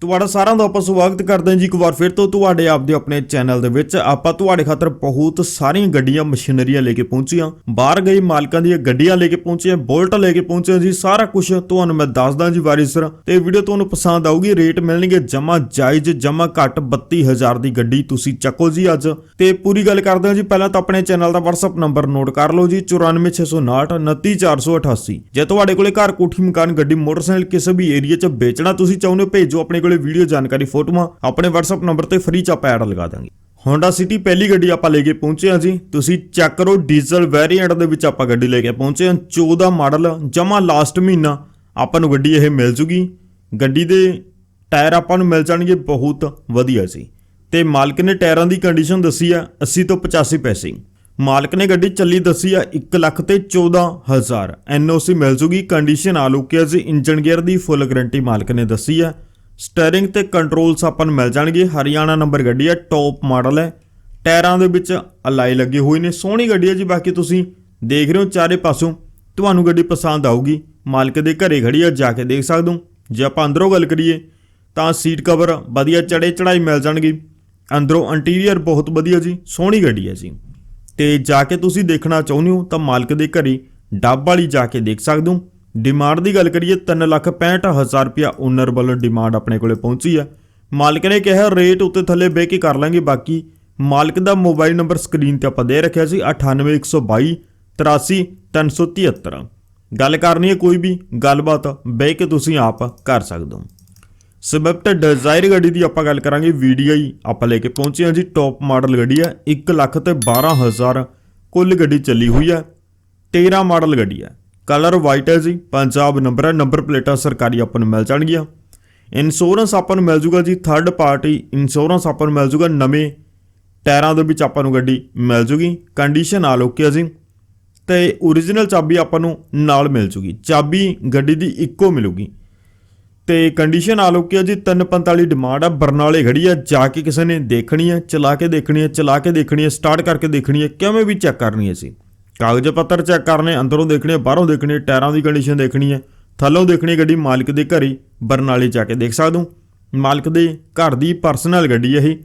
ਤੁਹਾਡਾ ਸਾਰਿਆਂ ਦਾ ਆਪਾਂ ਸਵਾਗਤ ਕਰਦੇ ਹਾਂ ਜੀ ਇੱਕ ਵਾਰ ਫਿਰ ਤੋਂ ਤੁਹਾਡੇ ਆਪਦੇ ਆਪਣੇ ਚੈਨਲ ਦੇ ਵਿੱਚ। ਆਪਾਂ ਤੁਹਾਡੇ ਖਾਤਰ ਬਹੁਤ ਸਾਰੀਆਂ ਗੱਡੀਆਂ, ਮਸ਼ੀਨਰੀਆਂ ਲੈ ਕੇ ਪਹੁੰਚੀਆਂ। ਬਾਹਰ ਗਈ ਮਾਲਕਾਂ ਦੀਆਂ ਗੱਡੀਆਂ ਲੈ ਕੇ ਪਹੁੰਚੇ, ਬੋਲਟ ਲੈ ਕੇ ਪਹੁੰਚੇ ਜੀ, ਸਾਰਾ ਕੁਝ ਤੁਹਾਨੂੰ ਮੈਂ ਦੱਸਦਾ ਜੀ ਵਾਰੀ ਸਿਰ। ਤੇ ਵੀਡੀਓ ਤੁਹਾਨੂੰ ਪਸੰਦ ਆਊਗੀ, ਰੇਟ ਮਿਲਣਗੇ ਜਮਾ ਜਾਇਜ਼, ਜਮਾ ਘੱਟ 32000 ਦੀ ਗੱਡੀ ਤੁਸੀਂ ਚੱਕੋ ਜੀ ਅੱਜ। ਤੇ ਪੂਰੀ ਗੱਲ ਕਰਦੇ ਹਾਂ ਜੀ, ਪਹਿਲਾਂ ਤਾਂ ਆਪਣੇ ਚੈਨਲ ਦਾ WhatsApp ਨੰਬਰ ਨੋਟ ਕਰ ਲਓ ਜੀ 94659 29488 ਜੇ ਤੁਹਾਡੇ ਕੋਲੇ ਘਰ ਕੋਠੀ, ਮਕਾਨ, ਗੱਡੀ, ਮੋਟਰਸਾਈਕਲ, ਕਿਸੇ ਵੀ ਏਰੀਆ 'ਚ ਵੇਚਣਾ ਤੁਸੀਂ ਚਾਹੁੰਦੇ ਹੋ, ਭੇਜੋ ਆਪਣੇ ਕੋਲੇ ਵੀਡੀਓ ਜਾਣਕਾਰੀ ਫੋਟੋਆਂ ਆਪਣੇ WhatsApp ਨੰਬਰ ਤੇ ਫ੍ਰੀ ਚ ਆਪਾਂ ਐਡ ਲਗਾ ਦਾਂਗੇ। ਹੋਂਡਾ ਸਿਟੀ ਪਹਿਲੀ ਗੱਡੀ ਆਪਾਂ ਲੈ ਕੇ ਪਹੁੰਚੇ ਹਾਂ ਜੀ। ਤੁਸੀਂ ਚੈੱਕ ਕਰੋ ਡੀਜ਼ਲ ਵੇਰੀਐਂਟ ਦੇ ਵਿੱਚ ਆਪਾਂ ਗੱਡੀ ਲੈ ਕੇ ਪਹੁੰਚੇ ਹਾਂ। 14 ਮਾਡਲ ਜਮਾ ਲਾਸਟ ਮਹੀਨਾ ਆਪਾਂ ਨੂੰ ਗੱਡੀ ਇਹ ਮਿਲ ਜੂਗੀ। ਗੱਡੀ ਦੇ ਟਾਇਰ ਆਪਾਂ ਨੂੰ ਮਿਲ ਜਾਣਗੇ ਬਹੁਤ ਵਧੀਆ ਸੀ ਤੇ ਮਾਲਕ ਨੇ ਟਾਇਰਾਂ ਦੀ ਕੰਡੀਸ਼ਨ ਦੱਸੀ ਆ 80 ਤੋਂ 85 ਪੈਸੇ। ਮਾਲਕ ਨੇ ਗੱਡੀ ਚੱਲੀ ਦੱਸੀ ਆ 1 ਲੱਖ ਤੇ 14000 ਐਨਓਸੀ ਮਿਲ ਜੂਗੀ। ਕੰਡੀਸ਼ਨ ਆ ਲੁਕਿਆ ਸੀ ਇੰਜਨ ਗੇਅਰ ਦੀ ਫੁੱਲ ਗਾਰੰਟੀ ਮਾਲਕ ਨੇ ਦੱਸੀ ਆ। ਸਟੀਅਰਿੰਗ ਤੇ ਕੰਟਰੋਲਸ ਆਪਾਂ ਨੂੰ ਮਿਲ ਜਾਣਗੇ। ਹਰਿਆਣਾ ਨੰਬਰ ਗੱਡੀ ਹੈ ਟੌਪ ਮਾਡਲ ਹੈ। ਟਾਇਰਾਂ ਦੇ ਵਿੱਚ ਅਲਾਈ ਲੱਗੇ ਹੋਏ ਨੇ। ਸੋਹਣੀ ਗੱਡੀ ਹੈ ਜੀ, ਬਾਕੀ ਤੁਸੀਂ ਦੇਖ ਰਹੇ ਹੋ ਚਾਰੇ ਪਾਸੋਂ। ਤੁਹਾਨੂੰ ਗੱਡੀ ਪਸੰਦ ਆਊਗੀ। ਮਾਲਕ ਦੇ ਘਰੇ ਖੜੀ ਆ, ਜਾ ਕੇ ਦੇਖ ਸਕਦੇ ਹੋ। ਜੇ ਆਪਾਂ ਅੰਦਰੋਂ ਗੱਲ ਕਰੀਏ, ਤਾਂ ਸੀਟ ਕਵਰ ਵਧੀਆ ਚੜੇ ਚੜਾਈ ਮਿਲ ਜਾਣਗੀ। ਅੰਦਰੋਂ ਇੰਟੀਰੀਅਰ ਬਹੁਤ ਵਧੀਆ ਜੀ, ਸੋਹਣੀ ਗੱਡੀ ਹੈ ਜੀ। ਤੇ ਜਾ ਕੇ ਤੁਸੀਂ ਦੇਖਣਾ ਚਾਹੁੰਦੇ ਹੋ, ਤਾਂ ਮਾਲਕ ਦੇ ਘਰੇ ਡੱਬ ਵਾਲੀ ਜਾ ਕੇ ਦੇਖ ਸਕਦੇ ਹੋ। ਡਿਮਾਂਡ ਦੀ ਗੱਲ ਕਰੀਏ 365000 ਰੁਪਿਆ ਓਨਰ ਵੱਲੋਂ ਡਿਮਾਂਡ ਆਪਣੇ ਕੋਲੇ ਪਹੁੰਚੀ ਹੈ। ਮਾਲਕ ਨੇ ਕਿਹਾ ਰੇਟ ਉੱਤੇ ਥੱਲੇ ਬਹਿ ਕੇ ਕਰ ਲਾਂਗੇ, ਬਾਕੀ ਮਾਲਕ ਦਾ ਮੋਬਾਈਲ ਨੰਬਰ ਸਕਰੀਨ ਤੇ ਆਪਾਂ ਦੇ ਰੱਖਿਆ ਸੀ 98122 83373 ਗੱਲ ਕਰਨੀ ਹੈ ਕੋਈ ਵੀ, ਗੱਲਬਾਤ ਬਹਿ ਕੇ ਤੁਸੀਂ ਆਪ ਕਰ ਸਕਦੇ ਹੋ। ਸਵਿਫਟ ਡਿਜ਼ਾਇਰ ਗੱਡੀ ਦੀ ਆਪਾਂ ਗੱਲ ਕਰਾਂਗੇ ਵੀਡੀਆਈ ਆਪਾਂ ਲੈ ਕੇ ਪਹੁੰਚੇ ਹਾਂ ਜੀ ਟੌਪ ਮਾਡਲ ਗੱਡੀ ਹੈ 1 ਲੱਖ ਤੇ 12000 ਕੁੱਲ ਗੱਡੀ ਚੱਲੀ ਹੋਈ ਹੈ 13 ਮਾਡਲ ਗੱਡੀ ਹੈ। ਕਲਰ ਵਾਈਟ ਹੈ ਜੀ, ਪੰਜਾਬ ਨੰਬਰ ਹੈ, ਨੰਬਰ ਪਲੇਟਾਂ ਸਰਕਾਰੀ ਆਪਾਂ ਨੂੰ ਮਿਲ ਜਾਣਗੀਆਂ। ਇੰਸ਼ੋਰੈਂਸ ਆਪਾਂ ਨੂੰ ਮਿਲ ਜੂਗਾ ਜੀ ਥਰਡ ਪਾਰਟੀ ਇੰਸ਼ੋਰੈਂਸ ਆਪਾਂ ਨੂੰ ਮਿਲ ਜੂਗਾ, ਨਵੇਂ ਟਾਇਰਾਂ ਦੇ ਵਿੱਚ ਆਪਾਂ ਨੂੰ ਗੱਡੀ ਮਿਲ ਜੂਗੀ। ਕੰਡੀਸ਼ਨ ਆ ਲੋਕਿਆ ਜੀ। ਤੇ origignal ਚਾਬੀ ਆਪਾਂ ਨੂੰ ਨਾਲ ਮਿਲ ਜੂਗੀ। ਚਾਬੀ ਗੱਡੀ ਦੀ ਇੱਕੋ ਮਿਲੂਗੀ। ਤੇ ਕੰਡੀਸ਼ਨ ਆ ਲੋਕੀ ਜੀ 345 ਡਿਮਾਂਡ ਆ, ਬਰਨਾਲੇ ਖੜੀ ਆ, ਜਾ ਕੇ ਕਿਸੇ ਨੇ ਦੇਖਣੀ ਹੈ ਚਲਾ ਕੇ ਦੇਖਣੀ ਹੈ ਚਲਾ ਕੇ ਦੇਖਣੀ ਹੈ ਸਟਾਰਟ ਕਰਕੇ ਦੇਖਣੀ ਹੈ ਕਿਵੇਂ ਵੀ ਚੈੱਕ ਕਰਨੀ ਹੈ ਸੀ ਕਾਗਜ਼ ਪੱਤਰ ਚੈੱਕ ਕਰਨੇ, ਅੰਦਰੋਂ ਦੇਖਣੇ, ਬਾਹਰੋਂ ਦੇਖਣੇ, ਟਾਇਰਾਂ ਦੀ ਕੰਡੀਸ਼ਨ ਦੇਖਣੀ ਹੈ। ਥੱਲੋਂ ਦੇਖਣੀ ਗੱਡੀ ਮਾਲਕ ਦੇ ਘਰੇ, ਬਰਨਾਲੇ ਜਾ ਕੇ ਦੇਖ ਸਕਦੇ ਹੋ। ਮਾਲਕ ਦੇ ਘਰ ਦੀ ਪਰਸਨਲ ਗੱਡੀ ਹੈ ਇਹ।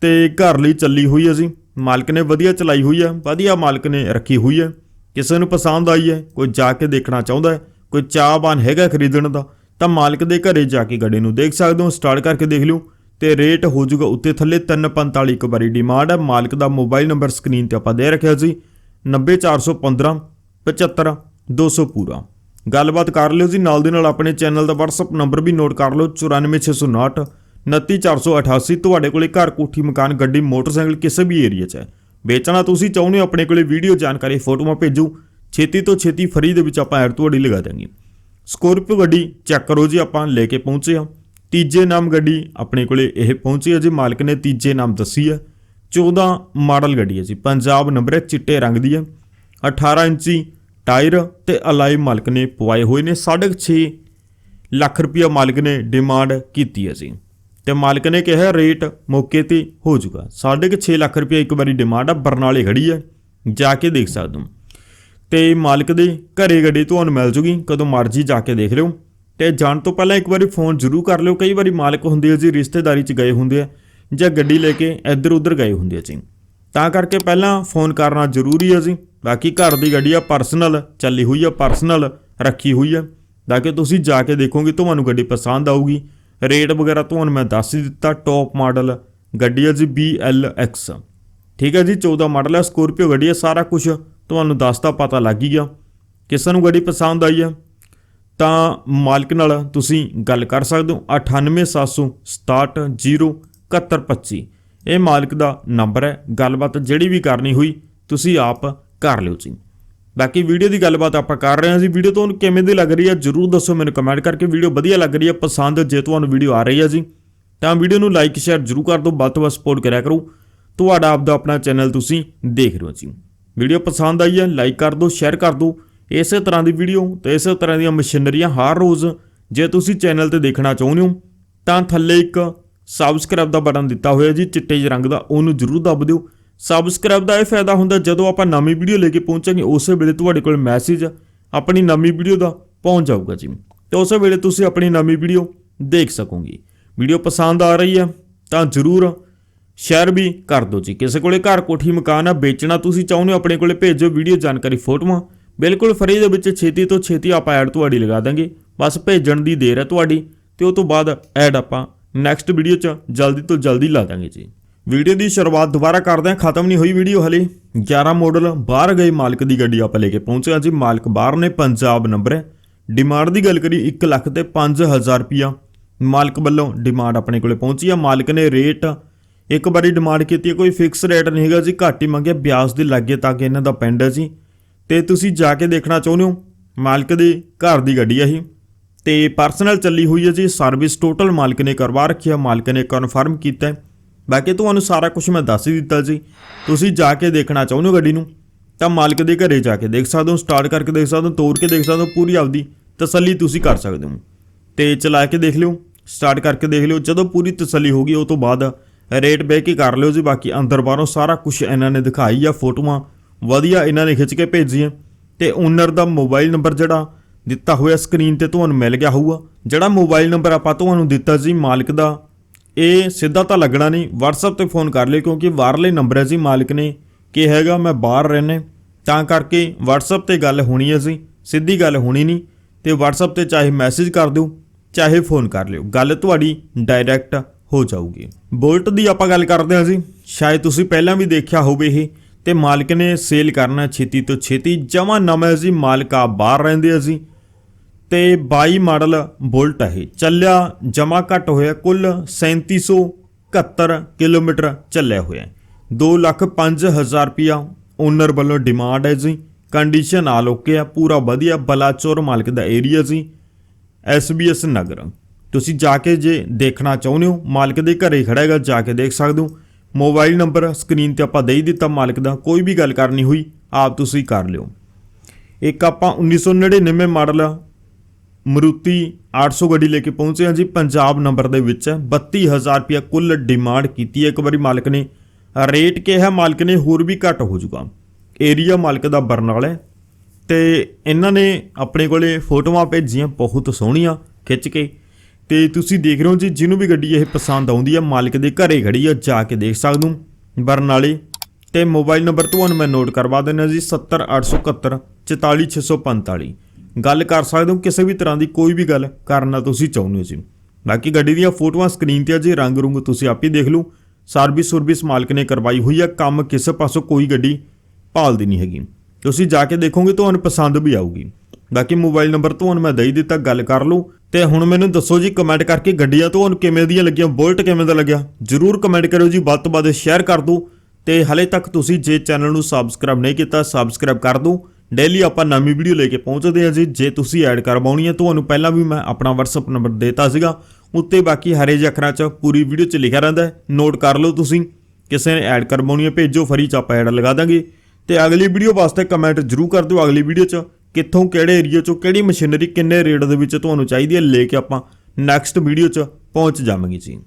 ਤੇ ਘਰ ਲਈ ਚੱਲੀ ਹੋਈ ਅਸੀਂ। ਮਾਲਕ ਨੇ ਵਧੀਆ ਚਲਾਈ ਹੋਈ ਹੈ, ਵਧੀਆ ਮਾਲਕ ਨੇ ਰੱਖੀ ਹੋਈ ਹੈ। ਕਿਸੇ ਨੂੰ ਪਸੰਦ ਆਈ ਹੈ, ਕੋਈ ਜਾ ਕੇ ਦੇਖਣਾ ਚਾਹੁੰਦਾ ਹੈ, ਕੋਈ ਚਾਹਵਾਨ ਹੈਗਾ ਖਰੀਦਣ ਦਾ, ਤਾਂ ਮਾਲਕ ਦੇ ਘਰੇ ਜਾ ਕੇ ਗੱਡੀ ਨੂੰ ਦੇਖ ਸਕਦੇ ਹੋ। ਸਟਾਰਟ ਕਰਕੇ ਦੇਖ ਲਿਓ ਤੇ ਰੇਟ ਹੋ ਜਾਊਗਾ ਉੱਤੇ ਥੱਲੇ 345 ਇੱਕ ਵਾਰੀ। ਡਿਮਾਂਡ ਹੈ, ਮਾਲਕ ਦਾ ਮੋਬਾਈਲ ਨੰਬਰ ਸਕਰੀਨ ਤੇ ਆਪਾਂ ਦੇ ਰੱਖਿਆ ਸੀ। 90415 75 200 ਪੂਰਾ। ਗੱਲਬਾਤ ਕਰ ਲਿਓ ਜੀ, ਨਾਲ ਦੇ ਨਾਲ ਆਪਣੇ ਚੈਨਲ ਦਾ WhatsApp ਨੰਬਰ ਵੀ ਨੋਟ ਕਰ ਲਓ 94659 29488 ਤੁਹਾਡੇ ਕੋਲੇ ਘਰ ਕੋਠੀ, ਮਕਾਨ, ਗੱਡੀ, ਮੋਟਰਸਾਈਕਲ, ਕਿਸੇ ਵੀ ਏਰੀਆ 'ਚ ਹੈ। ਵੇਚਣਾ ਤੁਸੀਂ ਚਾਹੁੰਦੇ ਹੋ, ਆਪਣੇ ਕੋਲੇ ਵੀਡੀਓ ਜਾਣਕਾਰੀ, ਫੋਟੋਆਂ ਭੇਜੋ, ਛੇਤੀ ਤੋਂ ਛੇਤੀ ਫਰੀ ਦੇ ਵਿੱਚ ਆਪਾਂ ਐਡ ਤੁਹਾਡੀ ਲਗਾ ਦਾਂਗੇ ਸਕੋਰਪੀਓ ਗੱਡੀ ਚੈੱਕ ਕਰੋ ਜੀ, ਆਪਾਂ ਲੈ ਕੇ ਪਹੁੰਚੇ ਹਾਂ। ਤੀਜੇ ਨਾਮ ਗੱਡੀ ਆਪਣੇ ਕੋਲੇ ਇਹ ਪਹੁੰਚੀ ਹੈ ਜੀ, ਮਾਲਕ ਨੇ ਤੀਜੇ ਨਾਮ ਦੱਸੀ ਹੈ। 14 ਮਾਡਲ ਗੱਡੀ ਹੈ ਜੀ ਪੰਜਾਬ ਨੰਬਰ ਹੈ, ਚਿੱਟੇ ਰੰਗ ਦੀ ਹੈ। 18 ਇੰਚੀ ਟਾਇਰ ਤੇ ਅਲਾਈ ਮਾਲਕ ਨੇ ਪਵਾਏ ਹੋਏ ਨੇ। 6.5 ਲੱਖ ਰੁਪਇਆ ਮਾਲਕ ਨੇ ਡਿਮਾਂਡ ਕੀਤੀ ਹੈ ਜੀ। ਤੇ ਮਾਲਕ ਨੇ ਕਿਹਾ ਰੇਟ ਮੌਕੇ ਤੇ ਹੋ ਜਾਊਗਾ। 6.5 ਲੱਖ ਰੁਪਇਆ ਇੱਕ ਵਾਰੀ ਡਿਮਾਂਡ ਆ, ਬਰਨਾਲੇ ਖੜੀ ਹੈ। ਜਾ ਕੇ ਦੇਖ ਸਕਦੇ ਹੋ। ਤੇ ਮਾਲਕ ਦੇ ਘਰੇ ਗੱਡੀ ਤੁਹਾਨੂੰ ਮਿਲ ਜੂਗੀ, ਕਦੋਂ ਮਰਜ਼ੀ ਜਾ ਕੇ ਦੇਖ ਲਿਓ। ਤੇ ਜਾਣ ਤੋਂ ਪਹਿਲਾਂ ਇੱਕ ਵਾਰੀ ਫੋਨ ਜ਼ਰੂਰ ਕਰ ਲਿਓ। ਕਈ ਵਾਰੀ ਮਾਲਕ ਹੁੰਦੇ ਆ ਜੀ, ਰਿਸ਼ਤੇਦਾਰੀ 'ਚ ਗਏ ਹੁੰਦੇ ਆ। ਜਾਂ ਗੱਡੀ ਲੈ ਕੇ ਇੱਧਰ ਉੱਧਰ ਗਏ ਹੁੰਦੇ ਆ ਜੀ। ਤਾਂ ਕਰਕੇ ਪਹਿਲਾਂ ਫੋਨ ਕਰਨਾ ਜ਼ਰੂਰੀ ਹੈ ਜੀ। ਬਾਕੀ ਘਰ ਦੀ ਗੱਡੀ ਆ ਪਰਸਨਲ ਚੱਲੀ ਹੋਈ ਆ ਪਰਸਨਲ ਰੱਖੀ ਹੋਈ ਆ। ਤਾਂ ਕਿ ਤੁਸੀਂ ਜਾ ਕੇ ਦੇਖੋਗੇ, ਤੁਹਾਨੂੰ ਗੱਡੀ ਪਸੰਦ ਆਊਗੀ। ਰੇਟ ਵਗੈਰਾ ਤੁਹਾਨੂੰ ਮੈਂ ਦੱਸ ਹੀ ਦਿੱਤਾ ਟੌਪ ਮਾਡਲ ਗੱਡੀ ਹੈ ਜੀ BLX ਠੀਕ ਹੈ ਜੀ 14 ਮਾਡਲ ਹੈ ਸਕੋਰਪੀਓ ਗੱਡੀ ਹੈ ਸਾਰਾ ਕੁਝ ਤੁਹਾਨੂੰ ਦੱਸਤਾ ਪਤਾ ਲੱਗ ਹੀ ਗਿਆ। ਕਿਸੇ ਨੂੰ ਗੱਡੀ ਪਸੰਦ ਆਈ ਹੈ ਤਾਂ ਮਾਲਕ ਨਾਲ ਤੁਸੀਂ ਗੱਲ ਕਰ ਸਕਦੇ ਹੋ। 9876670725 ਇਹ ਮਾਲਕ ਦਾ ਨੰਬਰ ਹੈ। ਗੱਲਬਾਤ ਜਿਹੜੀ ਵੀ ਕਰਨੀ ਹੋਈ, ਤੁਸੀਂ ਆਪ ਕਰ ਲਿਓ ਜੀ। ਬਾਕੀ ਵੀਡੀਓ ਦੀ ਗੱਲਬਾਤ ਆਪਾਂ ਕਰ ਰਹੇ ਹਾਂ ਜੀ। ਵੀਡੀਓ ਤੁਹਾਨੂੰ ਕਿਵੇਂ ਦੀ ਲੱਗ ਰਹੀ ਹੈ, ਜਰੂਰ ਦੱਸੋ ਮੈਨੂੰ ਕਮੈਂਟ ਕਰਕੇ। ਵੀਡੀਓ ਵਧੀਆ ਲੱਗ ਰਹੀ ਹੈ, ਪਸੰਦ ਜੇ ਤੁਹਾਨੂੰ ਵੀਡੀਓ ਆ ਰਹੀ ਹੈ ਜੀ। ਤਾਂ ਵੀਡੀਓ ਨੂੰ ਲਾਈਕ ਸ਼ੇਅਰ ਜਰੂਰ ਕਰ ਦਿਓ। ਵੱਧ ਤੋਂ ਵੱਧ ਸਪੋਰਟ ਕਰਿਆ ਕਰੋ। ਤੁਹਾਡਾ ਆਪਦਾ ਆਪਣਾ ਚੈਨਲ ਤੁਸੀਂ ਦੇਖ ਰਹੇ ਹੋ ਜੀ। ਵੀਡੀਓ ਪਸੰਦ ਆਈ ਹੈ ਲਾਈਕ ਕਰ ਦਿਓ ਸ਼ੇਅਰ ਕਰ ਦਿਓ। ਇਸੇ ਤਰ੍ਹਾਂ ਦੀ ਵੀਡੀਓ ਤੇ ਇਸੇ ਤਰ੍ਹਾਂ ਦੀਆਂ ਮਸ਼ੀਨਰੀਆਂ ਹਰ ਰੋਜ਼ ਜੇ ਤੁਸੀਂ ਚੈਨਲ ਤੇ ਦੇਖਣਾ ਚਾਹੁੰਦੇ ਹੋ, ਤਾਂ ਥੱਲੇ ਇੱਕ ਸਬਸਕ੍ਰਾਈਬ ਦਾ ਬਟਨ ਦਿੱਤਾ ਹੋਇਆ ਜੀ, ਚਿੱਟੇ ਜਿਹੇ ਰੰਗ ਦਾ, ਉਹਨੂੰ ਜਰੂਰ ਦੱਬ ਦਿਓ। ਸਬਸਕ੍ਰਾਈਬ ਦਾ ਇਹ ਫਾਇਦਾ ਹੁੰਦਾ, ਜਦੋਂ ਆਪਾਂ ਨਵੀਂ ਵੀਡੀਓ ਲੈ ਕੇ ਪਹੁੰਚਾਂਗੇ, ਉਸੇ ਵੇਲੇ ਤੁਹਾਡੇ ਕੋਲ ਮੈਸੇਜ ਆਪਣੀ ਨਵੀਂ ਵੀਡੀਓ ਦਾ ਪਹੁੰਚ ਜਾਊਗਾ ਜੀ। ਤੇ ਉਸੇ ਵੇਲੇ ਤੁਸੀਂ ਆਪਣੀ ਨਵੀਂ ਵੀਡੀਓ ਦੇਖ ਸਕੋਗੇ। ਵੀਡੀਓ ਪਸੰਦ ਆ ਰਹੀ ਹੈ, ਤਾਂ ਜ਼ਰੂਰ ਸ਼ੇਅਰ ਵੀ ਕਰ ਦਿਓ ਜੀ। ਕਿਸੇ ਕੋਲੇ ਘਰ ਕੋਠੀ ਮਕਾਨ ਆ, ਵੇਚਣਾ ਤੁਸੀਂ ਚਾਹੁੰਦੇ ਹੋ, ਆਪਣੇ ਕੋਲੇ ਭੇਜੋ ਵੀਡੀਓ ਜਾਣਕਾਰੀ ਫੋਟੋਆਂ। ਬਿਲਕੁਲ ਫਰੀ ਦੇ ਵਿੱਚ ਛੇਤੀ ਤੋਂ ਛੇਤੀ ਆਪਾਂ ਐਡ ਤੁਹਾਡੀ ਲਗਾ ਦਾਂਗੇ। ਬਸ ਭੇਜਣ ਦੀ ਦੇਰ ਹੈ ਤੁਹਾਡੀ, ਤੇ ਉਸ ਤੋਂ ਬਾਅਦ ਐਡ ਆਪਾਂ ਨੈਕਸਟ ਵੀਡੀਓ 'ਚ ਜਲਦੀ ਤੋਂ ਜਲਦੀ ਲਾ ਦਾਂਗੇ ਜੀ। ਵੀਡੀਓ ਦੀ ਸ਼ੁਰੂਆਤ ਦੁਬਾਰਾ ਕਰਦੇ ਹਾਂ। ਖਤਮ ਨਹੀਂ ਹੋਈ ਵੀਡੀਓ ਹਲੇ। 11 ਮਾਡਲ ਬਾਹਰ ਗਏ ਮਾਲਕ ਦੀ ਗੱਡੀ ਆਪਾਂ ਲੈ ਕੇ ਪਹੁੰਚੇ ਹਾਂ ਜੀ। ਮਾਲਕ ਬਾਹਰ ਨੇ ਪੰਜਾਬ ਨੰਬਰ ਹੈ। ਡਿਮਾਂਡ ਦੀ ਗੱਲ ਕਰੀ 1 ਲੱਖ ਤੇ 5000 ਰੁਪਿਆ ਮਾਲਕ ਵੱਲੋਂ ਡਿਮਾਂਡ ਆਪਣੇ ਕੋਲੇ ਪਹੁੰਚੀ ਆ। ਮਾਲਕ ਨੇ ਰੇਟ ਇੱਕ ਵਾਰੀ ਡਿਮਾਂਡ ਕੀਤੀ ਕੋਈ ਫਿਕਸ ਰੇਟ ਨਹੀਂ ਹੈਗਾ ਜੀ। ਘੱਟ ਹੀ ਮੰਗਿਆ। ਬਿਆਸ ਦੇ ਲਾਗੇ ਤਾਂ ਕਿ ਇਹਨਾਂ ਦਾ ਪਿੰਡ ਹੈ ਜੀ। ਤੇ ਤੁਸੀਂ ਜਾ ਕੇ ਦੇਖਣਾ ਚਾਹੁੰਦੇ ਹੋ। ਮਾਲਕ ਦੇ ਘਰ ਦੀ ਗੱਡੀ ਹੈ ਇਹ। ਤੇ ਪਰਸਨਲ ਚੱਲੀ ਹੋਈ ਹੈ ਜੀ ਸਰਵਿਸ ਟੋਟਲ ਮਾਲਕ ਨੇ ਕਰਵਾ ਰੱਖੀ ਹੈ, ਮਾਲਕ ਨੇ ਕਨਫਰਮ ਕੀਤਾ ਬਾਕੀ ਤੁਹਾਨੂੰ ਸਾਰਾ ਕੁਝ ਮੈਂ ਦੱਸ ਹੀ ਦਿੱਤਾ ਜੀ। ਤੁਸੀਂ ਜਾ ਕੇ ਦੇਖਣਾ ਚਾਹੁੰਦੇ ਹੋ ਗੱਡੀ ਨੂੰ, ਤਾਂ ਮਾਲਕ ਦੇ ਘਰੇ ਜਾ ਕੇ ਦੇਖ ਸਕਦੇ ਹੋ ਸਟਾਰਟ ਕਰਕੇ ਦੇਖ ਸਕਦੇ ਹੋ, ਤੋੜ ਕੇ ਦੇਖ ਸਕਦੇ ਹੋ, ਪੂਰੀ ਆਪਦੀ ਤਸੱਲੀ ਤੁਸੀਂ ਕਰ ਸਕਦੇ ਹੋ। ਤੇ ਚਲਾ ਕੇ ਦੇਖ ਲਿਓ ਸਟਾਰਟ ਕਰਕੇ ਦੇਖ ਲਿਓ, ਜਦੋਂ ਪੂਰੀ ਤਸੱਲੀ ਹੋ ਗਈ, ਉਹ ਤੋਂ ਬਾਅਦ ਰੇਟ ਬਹਿ ਕੇ ਕਰ ਲਿਓ ਜੀ। ਬਾਕੀ ਅੰਦਰ ਬਾਹਰੋਂ ਸਾਰਾ ਕੁਝ ਇਹਨਾਂ ਨੇ ਦਿਖਾਈ ਆ, ਫੋਟੋਆਂ, ਵਧੀਆ ਇਹਨਾਂ ਨੇ ਖਿੱਚ ਕੇ ਭੇਜੀਆਂ। ਤੇ ਓਨਰ ਦਾ ਮੋਬਾਈਲ ਨੰਬਰ ਜਿਹੜਾ ਦਿੱਤਾ ਹੋਇਆ ਸਕਰੀਨ ਤੇ ਤੁਹਾਨੂੰ ਮਿਲ ਗਿਆ ਹੋਊਗਾ। ਜਿਹੜਾ ਮੋਬਾਈਲ ਨੰਬਰ ਆਪਾਂ ਤੁਹਾਨੂੰ ਦਿੱਤਾ ਸੀ ਮਾਲਕ ਦਾ, ਇਹ ਸਿੱਧਾ ਤਾਂ ਲੱਗਣਾ ਨਹੀਂ। WhatsApp ਤੇ ਫੋਨ ਕਰ ਲਿਓ ਕਿਉਂਕਿ ਬਾਹਰਲੇ ਨੰਬਰ ਹੈ ਜੀ ਮਾਲਕ ਨੇ। ਕਿ ਹੈਗਾ, ਮੈਂ ਬਾਹਰ ਰਹਿਣਾ ਤਾਂ ਕਰਕੇ WhatsApp ਤੇ ਗੱਲ ਹੋਣੀ ਹੈ ਜੀ। ਸਿੱਧੀ ਗੱਲ ਹੋਣੀ ਨਹੀਂ। ਤੇ WhatsApp ਤੇ ਚਾਹੇ ਮੈਸੇਜ ਕਰ ਦਿਓ, ਚਾਹੇ ਫੋਨ ਕਰ ਲਿਓ। ਗੱਲ ਤੁਹਾਡੀ ਡਾਇਰੈਕਟ ਹੋ ਜਾਊਗੀ। ਬੋਲਟ ਦੀ ਆਪਾਂ ਗੱਲ ਕਰਦੇ ਹਾਂ ਜੀ। ਸ਼ਾਇਦ ਤੁਸੀਂ ਪਹਿਲਾਂ ਵੀ ਦੇਖਿਆ ਹੋਵੇ ਇਹ। ਤੇ ਮਾਲਕ ਨੇ ਸੇਲ ਕਰਨਾ ਛੇਤੀ ਤੋਂ ਛੇਤੀ। ਜਮਾ ਨਵਾਂ ਜੀ, ਮਾਲਕ ਆ ਬਾਹਰ ਰਹਿੰਦੇ ਆ ਜੀ। ਤੇ 22 ਮਾਡਲ ਬੁਲਟ ਹੈ। ਇਹ। ਚੱਲਿਆ ਜਮਾ ਘੱਟ ਹੋਇਆ ਕੁੱਲ 3771 ਕਿਲੋਮੀਟਰ ਚੱਲਿਆ ਹੋਇਆ 2 ਲੱਖ 5000 ਰੁਪਿਆ ਓਨਰ ਵੱਲੋਂ ਡਿਮਾਂਡ ਹੈ ਜੀ। ਕੰਡੀਸ਼ਨ ਆ ਲੋਕੇ ਆ, ਪੂਰਾ ਵਧੀਆ ਬਲਾਚੌਰ ਮਾਲਕ ਦਾ ਏਰੀਆ ਜੀ। ਐਸਬੀਐਸ ਨਗਰ। ਤੁਸੀਂ ਜਾ ਕੇ ਜੇ ਦੇਖਣਾ ਚਾਹੁੰਦੇ ਹੋ, ਮਾਲਕ ਦੇ ਘਰੇ ਖੜਾ ਹੈਗਾ, ਜਾ ਕੇ ਦੇਖ ਸਕਦੇ ਹੋ। ਮੋਬਾਈਲ ਨੰਬਰ ਸਕਰੀਨ ਤੇ ਆਪਾਂ ਦੇ ਹੀ ਦਿੱਤਾ ਮਾਲਕ ਦਾ, ਕੋਈ ਵੀ ਗੱਲ ਕਰਨੀ ਹੋਈ, ਆਪ ਤੁਸੀਂ ਕਰ ਲਿਓ। ਇੱਕ ਆਪਾਂ 1999 ਮਾਡਲ ਮਰੂਤੀ 800 ਗੱਡੀ ਲੈ ਕੇ ਪਹੁੰਚੇ ਹਾਂ ਜੀ। ਪੰਜਾਬ ਨੰਬਰ ਦੇ ਵਿੱਚ 32000 ਰੁਪਇਆ ਕੁੱਲ ਡਿਮਾਂਡ ਕੀਤੀ ਹੈ। ਇੱਕ ਵਾਰੀ ਮਾਲਕ ਨੇ ਰੇਟ ਕਿਹਾ, ਮਾਲਕ ਨੇ ਹੋਰ ਵੀ ਘੱਟ ਹੋ ਜਾਊਗਾ। ਏਰੀਆ ਮਾਲਕ ਦਾ ਬਰਨਾਲਾ ਹੈ। ਤੇ ਇਹਨਾਂ ਨੇ ਆਪਣੇ ਕੋਲੇ ਫੋਟੋਆਂ ਭੇਜੀਆਂ, ਬਹੁਤ ਸੋਹਣੀਆਂ ਖਿੱਚ ਕੇ। ਤੇ ਤੁਸੀਂ ਦੇਖ ਰਹੇ ਹੋ ਜੀ, ਜਿਹਨੂੰ ਵੀ ਗੱਡੀ ਇਹ ਪਸੰਦ ਆਉਂਦੀ ਹੈ, ਮਾਲਕ ਦੇ ਘਰੇ ਖੜੀ ਆ, ਜਾ ਕੇ ਦੇਖ ਸਕਦੇ ਹੋ। ਬਰਨਾਲੇ ਤੇ ਮੋਬਾਈਲ ਨੰਬਰ ਤੁਹਾਨੂੰ ਮੈਂ ਨੋਟ ਕਰਵਾ ਦਿੰਦਾ ਜੀ 70871 44645 ਗੱਲ ਕਰ ਸਕਦੇ ਹੋ ਕਿਸੇ ਵੀ ਤਰ੍ਹਾਂ ਦੀ ਕੋਈ ਵੀ ਗੱਲ ਕਰਨਾ ਤੁਸੀਂ ਚਾਹੁੰਦੇ ਹੋ ਜੀ। ਬਾਕੀ ਗੱਡੀ ਦੀਆਂ ਫੋਟੋਆਂ ਸਕਰੀਨ ਤੇ ਆ ਜੀ, ਰੰਗ ਰੁੰਗ ਤੁਸੀਂ ਆਪ ਹੀ ਦੇਖ ਲਓ। ਸਰਵਿਸ ਸਰਵਿਸ ਮਾਲਕ ਨੇ ਕਰਵਾਈ ਹੋਈ ਆ, ਕੰਮ ਕਿਸੇ ਪਾਸੋਂ ਕੋਈ ਗੱਡੀ ਭਾਲਦੀ ਨਹੀਂ ਹੈਗੀ। ਤੁਸੀਂ ਜਾ ਕੇ ਦੇਖੋਗੇ ਤੁਹਾਨੂੰ ਪਸੰਦ ਵੀ ਆਊਗੀ। ਬਾਕੀ ਮੋਬਾਈਲ ਨੰਬਰ ਤੁਹਾਨੂੰ ਮੈਂ ਦੇ ਹੀ ਦਿੱਤਾ, ਗੱਲ ਕਰ ਲਓ। ਤੇ ਹੁਣ ਮੈਨੂੰ ਦੱਸੋ ਜੀ ਕਮੈਂਟ ਕਰਕੇ ਗੱਡੀਆਂ ਤੁਹਾਨੂੰ ਕਿਵੇਂ ਦੀਆਂ ਲੱਗੀਆਂ, ਬੁਲਟ ਕਿਵੇਂ ਦਾ ਲੱਗਿਆ? ਜਰੂਰ ਕਮੈਂਟ ਕਰਿਓ ਜੀ, ਵੱਧ ਤੋਂ ਵੱਧ ਸ਼ੇਅਰ ਕਰ ਦਿਓ। ਤੇ ਹਲੇ ਤੱਕ ਤੁਸੀਂ ਜੇ ਚੈਨਲ ਨੂੰ ਸਬਸਕ੍ਰਾਈਬ ਨਹੀਂ ਕੀਤਾ ਸਬਸਕ੍ਰਾਈਬ ਕਰ ਦਿਓ। ਡੇਲੀ ਆਪਾਂ ਨਵੀਂ ਵੀਡੀਓ ਲੈ ਕੇ ਪਹੁੰਚਦੇ ਹਾਂ ਜੀ। ਜੇ ਤੁਸੀਂ ਐਡ ਕਰਵਾਉਣੀ ਹੈ, ਤੁਹਾਨੂੰ ਪਹਿਲਾਂ ਵੀ ਮੈਂ ਆਪਣਾ WhatsApp ਨੰਬਰ ਦੇਤਾ ਸੀਗਾ। ਉੱਤੇ ਬਾਕੀ ਹਰੇ ਜਿਹੇ ਅੱਖਰਾਂ 'ਚ ਪੂਰੀ ਵੀਡੀਓ 'ਚ ਲਿਖਿਆ ਰਹਿੰਦਾ ਨੋਟ ਕਰ ਲਓ ਤੁਸੀਂ, ਕਿਸੇ ਨੇ ਐਡ ਕਰਵਾਉਣੀ ਹੈ, ਭੇਜੋ, ਫਰੀ 'ਚ ਆਪਾਂ ਐਡ ਲਗਾ ਦਾਂਗੇ। ਤੇ ਅਗਲੀ ਵੀਡੀਓ ਵਾਸਤੇ ਕਮੈਂਟ ਜਰੂਰ ਕਰ ਦਿਓ ਅਗਲੀ ਵੀਡੀਓ 'ਚ, ਕਿੱਥੋਂ, ਕਿਹੜੇ ਏਰੀਆ 'ਚੋਂ, ਕਿਹੜੀ ਮਸ਼ੀਨਰੀ ਕਿੰਨੇ ਰੇਟ ਦੇ ਵਿੱਚ ਤੁਹਾਨੂੰ ਚਾਹੀਦੀ ਹੈ, ਲੈ ਕੇ ਆਪਾਂ ਨੈਕਸਟ ਵੀਡੀਓ 'ਚ ਪਹੁੰਚ ਜਾਵਾਂਗੇ ਜੀ।